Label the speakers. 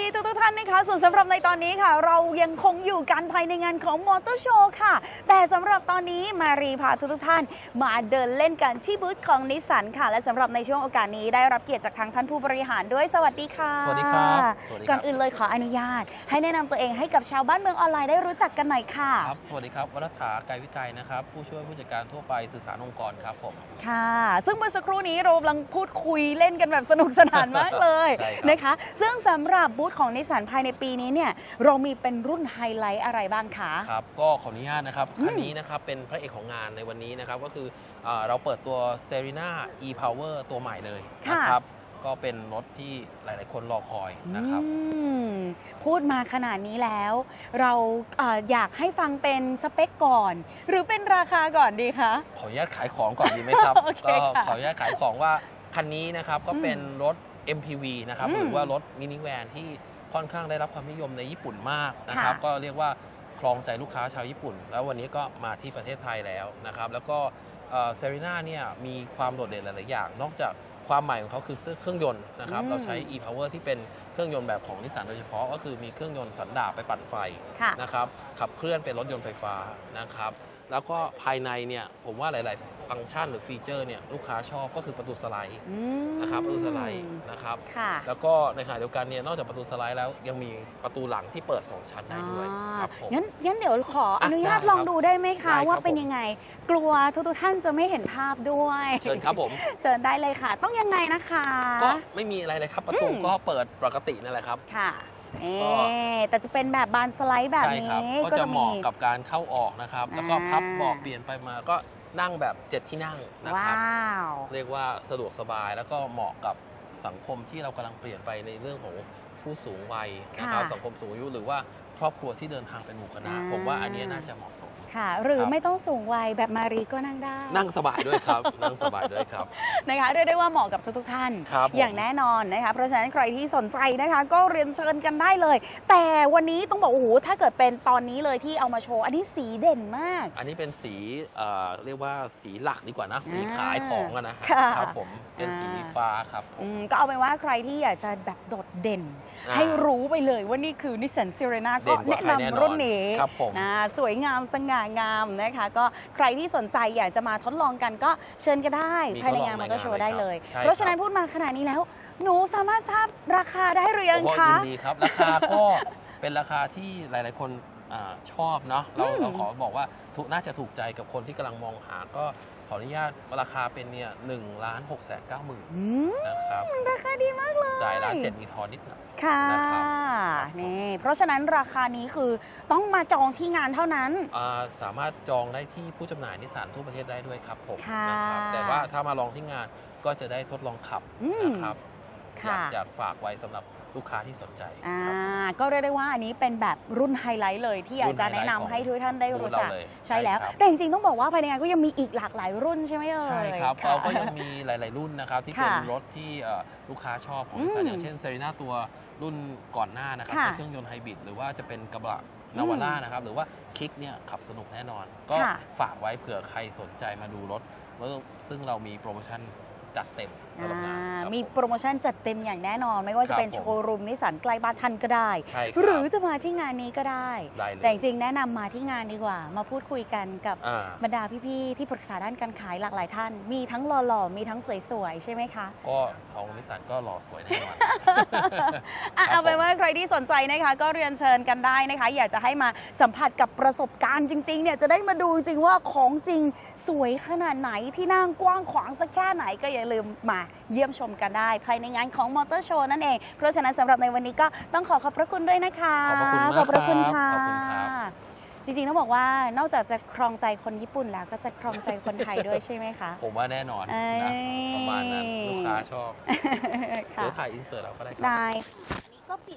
Speaker 1: ดีทุกทุกๆท่านนะคะส่วนสำหรับในตอนนี้ค่ะ เรายังคงอยู่กันภายในงานของมอเตอร์โชว์ค่ะ แต่สำหรับตอนนี้มารีพาทุกทุกๆท่าน มาเดินเล่นกันที่บูธของนิสสันค่ะ และสำหรับในช่วงโอกาสนี้ได้รับเกียรติจากทางท่านผู้บริหารด้วยสวัสดีค่ะ
Speaker 2: สวัสดีครับสวัสดีครับ
Speaker 1: ก่อนอื่นเลยขออนุญาต ให้แนะนำตัวเองให้กับชาวบ้านเมืองออนไลน์ได้รู้จักกันหน่อยค่ะ
Speaker 2: ครับ สวัสดีครับวัฒถาไกรวิกัยนะครับ ผู้ช่วยผู้จัดการทั่วไปสื่อสารองค์กรครับผม
Speaker 1: ค่ะ ซึ่งเมื่อสักครู่นี้เรากำลังพูดคุยเล่นกันแบบสนุกสนานมากเลย
Speaker 2: ใช่ครับ
Speaker 1: นะคะ ซึ่งสำหรับบูธของนิสสันภายในปีนี้เนี่ยเรามีเป็นรุ่นไฮไลท์อะไรบ้างคะ
Speaker 2: ครับก็ขออนุญาตนะครับ
Speaker 1: อืม
Speaker 2: คันนี้นะครับเป็นพระเอกของงานในวันนี้นะครับก็คืออาเราเปิดตัว Serena e-Power ตัวใหม่เลยนะครับก็เป็นรถที่หลาย ๆ คนรอคอยนะครับ
Speaker 1: อืมพูดมาขนาดนี้แล้ว เราเอ่ออยากให้ฟังเป็นสเปคก่อน หรือเป็นราคาก่อนดีคะ
Speaker 2: ขออนุญาตขายของก่อนดีไหมครับ
Speaker 1: โอเค
Speaker 2: ก็
Speaker 1: ค่ะ
Speaker 2: ขออนุญาตขายของว่าคันนี้นะครับก็
Speaker 1: อืม
Speaker 2: เป็นรถ MPV นะครับ
Speaker 1: อืม
Speaker 2: หรือว่ารถมินิแวนที่ค่อนข้างได้รับความนิยมในญี่ปุ่นมากนะครับ
Speaker 1: ค่ะ
Speaker 2: ก็เรียกว่าครองใจลูกค้าชาวญี่ปุ่น แล้ววันนี้ก็มาที่ประเทศไทยแล้วนะครับ แล้วก็เซรีนาเนี่ยมีความโดดเด่นหลาย ๆ อย่าง นอกจากความใหม่ของเขาคือเครื่องยนต์นะครับ
Speaker 1: อืม
Speaker 2: เราใช้ e-power ที่เป็นเครื่องยนต์แบบของนิสสันโดยเฉพาะ ก็คือมีเครื่องยนต์สันดาปไปปั่นไฟ
Speaker 1: ค่ะ
Speaker 2: นะครับ ขับเคลื่อนเป็นรถยนต์ไฟฟ้านะครับ แล้วก็ภายในเนี่ยผมว่าหลาย ๆ ฟังก์ชันหรือฟีเจอร์เนี่ยลูกค้าชอบก็คือประตูสไลด์
Speaker 1: อืม
Speaker 2: นะครับประตูสไลด์นะครับ
Speaker 1: ค่ะ
Speaker 2: แล้วก็ในขณะเดียวกันเนี่ยนอกจากประตูสไลด์แล้วยังมีประตูหลังที่เปิด 2 ชั้นได้ด้วย
Speaker 1: อ่า
Speaker 2: ครับผม
Speaker 1: งั้นงั้นเดี๋ยวขออนุญาต
Speaker 2: ได้ครับ
Speaker 1: ลองดูได้ไหม
Speaker 2: ได้ครั
Speaker 1: คะ
Speaker 2: บ
Speaker 1: ว่าเป็น
Speaker 2: ผม
Speaker 1: ยังไงกลัวทุกๆท่านจะไม่เห็นภาพด้วย
Speaker 2: เชิญครับผม
Speaker 1: เชิญได้เลยค่ะ ต้องยังไงนะคะ
Speaker 2: ก็ไม่มีอะไรเลยครับประตู
Speaker 1: อืม
Speaker 2: ก็เปิดปกตินั่นแหละครับ
Speaker 1: ค่ะ เอ๊
Speaker 2: ก็
Speaker 1: แต่จะเป็นแบบบานสไลด์แบบ
Speaker 2: ใช่ครับ
Speaker 1: นี้
Speaker 2: ก็จะเหมาะกับการเข้าออกนะครับ แล้วก็
Speaker 1: อ่า
Speaker 2: พับเบาะเปลี่ยนไปมาก็นั่งแบบเจ็ดที่นั่งนะครับ
Speaker 1: ว้าว
Speaker 2: เรียกว่าสะดวกสบายแล้วก็เหมาะกับสังคมที่เรากำลังเปลี่ยนไปในเรื่องของผู้สูงวัยนะครับ
Speaker 1: ค่ะ
Speaker 2: สังคมสูงอายุหรือว่า ครอบครัวที่เดินทางเป็นหมู่คณะ
Speaker 1: อ่า
Speaker 2: ผมว่าอันเนี้ยน่าจะเหมาะสม
Speaker 1: ค่ะ หรือ
Speaker 2: ครับ
Speaker 1: ไม่ต้องสูงวัยแบบมารีก็นั่งได้
Speaker 2: นั่งสบายด้วยครับ นั่งสบายด้วยครับ
Speaker 1: นะคะเรียกได้ว่าเหมาะกับทุก ๆ ท่าน
Speaker 2: ครับผม
Speaker 1: อย่างแน่นอนนะคะ เพราะฉะนั้นใครที่สนใจนะคะ ก็เรียนเชิญกันได้เลย แต่วันนี้ต้องบอกโอ้โหถ้าเกิดเป็นตอนนี้เลยที่เอามาโชว์ อันนี้สีเด่นมาก
Speaker 2: อันนี้เป็นสีเอ่อเรียกว่าสีหลักดีกว่านะ สีขายของอะนะฮะ
Speaker 1: ค่ะ
Speaker 2: ครับผมเป็นสี
Speaker 1: อ่า
Speaker 2: ฟ้าครับผ
Speaker 1: อื
Speaker 2: ม
Speaker 1: มก็เอาเป็นว่าใครที่อยากจะแบบโดดเด่น
Speaker 2: อ่า
Speaker 1: ให้รู้ไปเลยว่านี่คือนิสสัน s ซ r ร n a
Speaker 2: เด่
Speaker 1: ก็
Speaker 2: นกว่า
Speaker 1: แนะ
Speaker 2: ใครแน่นอน
Speaker 1: นำรุ่นนี้
Speaker 2: ครับผม
Speaker 1: นะสวยงามสง่างามนะคะ ก็ใครที่สนใจอยากจะมาทดลองกันก็เชิญก็ได้
Speaker 2: มี
Speaker 1: ภายใน
Speaker 2: ทดลอง
Speaker 1: งาน
Speaker 2: ใน
Speaker 1: มันก็
Speaker 2: งาน
Speaker 1: โชว์ได้เลย
Speaker 2: เลยครับใช่
Speaker 1: เพราะฉะนั้น
Speaker 2: ครับ
Speaker 1: พูดมาขนาดนี้แล้ว หนูสามารถทราบราคาได้หรือยัง
Speaker 2: โอ้โห
Speaker 1: คะ
Speaker 2: ยินดีครับราคาก็ เป็นราคาที่หลาย ๆ คนอาชอบเนาะเรา
Speaker 1: อืม
Speaker 2: เราขอบอกว่าถูกน่าจะถูกใจกับคนที่กำลังมองหาก็ขออนุญาตราคาเป็นเนี่ยหนึ่งล้านหกแสนเก้าหมื่น
Speaker 1: อืม
Speaker 2: นะครับ
Speaker 1: ราคาดีมากเลย
Speaker 2: จ่ายล้านเจ็ดมีทอนนิดหน่อย
Speaker 1: ค่ะ
Speaker 2: นะครับ
Speaker 1: นี่ เพราะฉะนั้นราคานี้คือต้องมาจองที่งานเท่านั้น
Speaker 2: อ่าสามารถจองได้ที่ผู้จำหน่ายนิสสันทั่วประเทศได้ด้วยครับผม
Speaker 1: ค่ะ
Speaker 2: นะครับแต่ว่าถ้ามาลองที่งานก็จะได้ทดลองขับ
Speaker 1: อืม
Speaker 2: นะครับอยา
Speaker 1: ค่ะ
Speaker 2: กอยากฝากไว้สำหรับ ลูกค้าที่สนใจ
Speaker 1: อ่า
Speaker 2: ครับ
Speaker 1: ก็เรียกได้ว่าอันนี้เป็นแบบรุ่นไฮไลท์เลยที่อยากจะแนะนำให้ทุกท่านได้รู้จัก
Speaker 2: รุ่นเราเลย
Speaker 1: ใช่แล้ว
Speaker 2: ใช่ครับ
Speaker 1: แต่จริงๆต้องบอกว่าภายในงานก็ยังมีอีกหลากหลายรุ่นใช่ไหมเอ่ย
Speaker 2: ใช่ครับะเราก็ยังมีหลาย ๆ รุ่นนะครับ ที่เป็น
Speaker 1: ค่ะ
Speaker 2: รถที่เอ่อลูกค้าชอบของ
Speaker 1: อืม
Speaker 2: นิสสันอย่างเช่นเซรีนาตัวรุ่นก่อนหน้านะครับ
Speaker 1: ค่ะ
Speaker 2: ใช้เครื่องยนต์ไฮบริดหรือว่าจะเป็นกระบะนาวาร่านะครับ หรือว่าคลิกเนี่ยขับสนุกแน่นอน ก็
Speaker 1: ค่ะ
Speaker 2: ฝากไว้เผื่อใครสนใจมาดูรถ ซึ่งเรามีโปรโมชั่น จัดเต็มสำหรับงาน
Speaker 1: อ่า
Speaker 2: ครับ
Speaker 1: มี
Speaker 2: ผ
Speaker 1: โปรโมชั่นจัดเต็มอย่างแน่นอน ไม่ว่าจะเป็น
Speaker 2: ครับผม
Speaker 1: โชว์รูมนิสสันใกล้บ้านท่านก็ได้
Speaker 2: ใช่ครับ
Speaker 1: หรือจะมาที่งานนี้ก็ได้
Speaker 2: ได้เลย
Speaker 1: แต่จริงๆแนะนำมาที่งานดีกว่า มาพูดคุยกันกับ
Speaker 2: อ่า
Speaker 1: บรรดาพี่ๆที่ปรึกษาด้านการขายหลากหลายท่าน มีทั้งหล่อๆมีทั้งสวยๆใช่ไหมคะ
Speaker 2: ก็ของนิสสันก็หล่อสวยแน่นอน
Speaker 1: อะ
Speaker 2: ครับ
Speaker 1: เอาเป็น
Speaker 2: ผม
Speaker 1: ว่าใครที่สนใจนะคะ ก็เรียนเชิญกันได้นะคะ อยากจะให้มาสัมผัสกับประสบการณ์จริงๆเนี่ยจะได้มาดูจริงๆว่าของจริงสวยขนาดไหนที่นั่งกว้างขวางสักแค่ไหนก็อย่าลืมมาเยี่ยมชมกันได้ภายในงานของมอเตอร์โชว์นั่นเอง เพราะฉะนั้นสำหรับในวันนี้ก็ต้องขอขอบพระคุณด้วยนะคะ
Speaker 2: ขอบพระคุณมาก
Speaker 1: ขอบพระคุณค่ะ
Speaker 2: ครับขอบคุณครับ
Speaker 1: จริงๆต้องบอกว่านอกจากจะครองใจคนญี่ปุ่นแล้วก็จะครองใจคนไทยด้วยใช่ไหมคะ
Speaker 2: ผมว่าแน่นอน
Speaker 1: เอ้ย
Speaker 2: นะประมาณนั้นลูกค้าชอบ
Speaker 1: ค่ะ
Speaker 2: เดี๋ยวถ่ายอินเสิร์ตเราก็ได้ครับ
Speaker 1: ได้อันนี้ก็ปิด